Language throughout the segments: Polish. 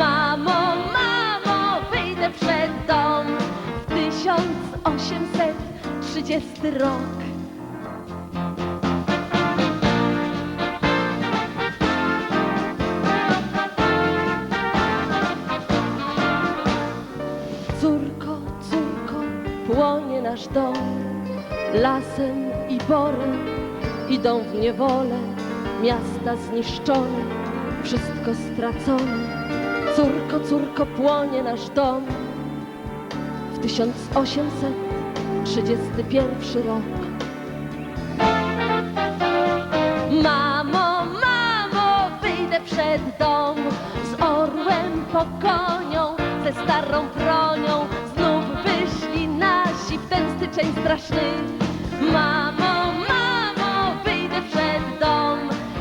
Mamo, mamo, wyjdę przed dom. W 1830 rok. Córko, córko, płonie nasz dom. Lasem i borem idą w niewolę. Miasta zniszczone, wszystko stracone. Córko, córko, płonie nasz dom w 1831 rok. Mamo, mamo, wyjdę przed dom z orłem po konią, ze starą bronią. Znów wyszli nasi w ten styczeń straszny. Mamo, mamo, wyjdę przed dom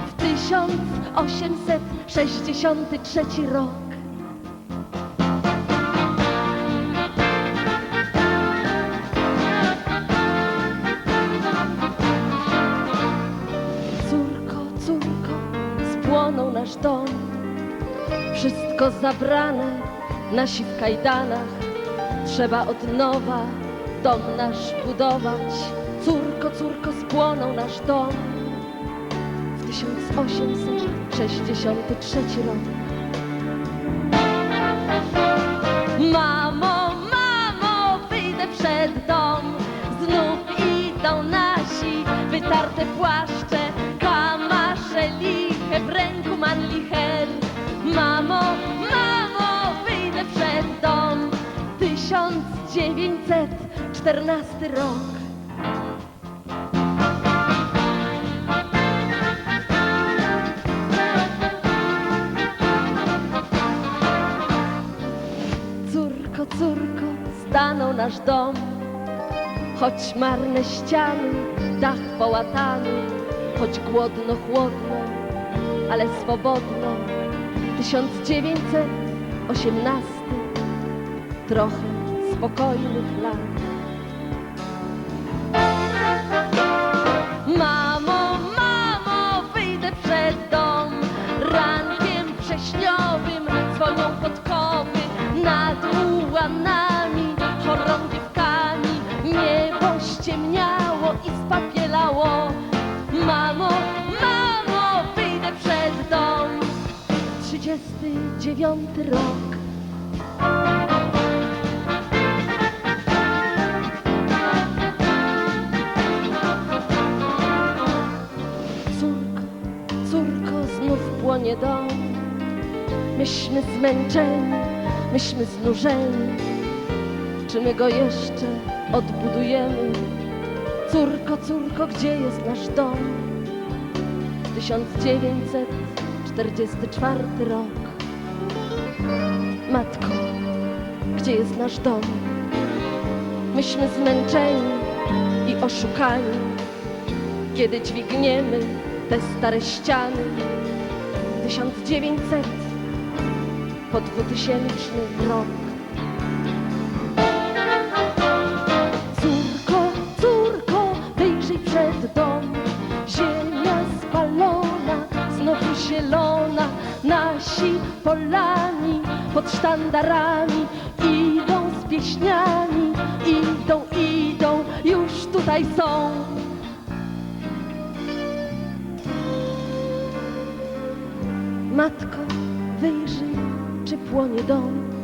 w 1863 rok. Spłonął nasz dom. Wszystko zabrane, nasi w kajdanach. Trzeba od nowa dom nasz budować. Córko, córko, spłonął nasz dom. W 1863 rok. Mamo, mamo, wyjdę przed dom. Znów idą nasi, wytarte płaszcze, 1914 rok. Córko, córko, stanął nasz dom, choć marne ściany, dach połatany, choć głodno, chłodno, ale swobodno. 1918, trochę spokojnych lat. Mamo, mamo, wyjdę przed dom rankiem wrześniowym, dzwonią podkowy nad ułanami, chorągiewkami. Niebo ściemniało i spapielało. Mamo, mamo, wyjdę przed dom. 39 rok. Płonie dom. Myśmy zmęczeni, myśmy znużeni. Czy my go jeszcze odbudujemy? Córko, córko, gdzie jest nasz dom? 1944 rok. Matko, gdzie jest nasz dom? Myśmy zmęczeni i oszukani kiedy dźwigniemy te stare ściany. 1900 po 2000 rok. Córko, córko, wyjrzyj przed dom. Ziemia spalona, znowu zielona. Nasi Polani pod sztandarami idą z pieśniami, idą, idą, już tutaj są. Matko, wyjrzyj, czy płonie dom.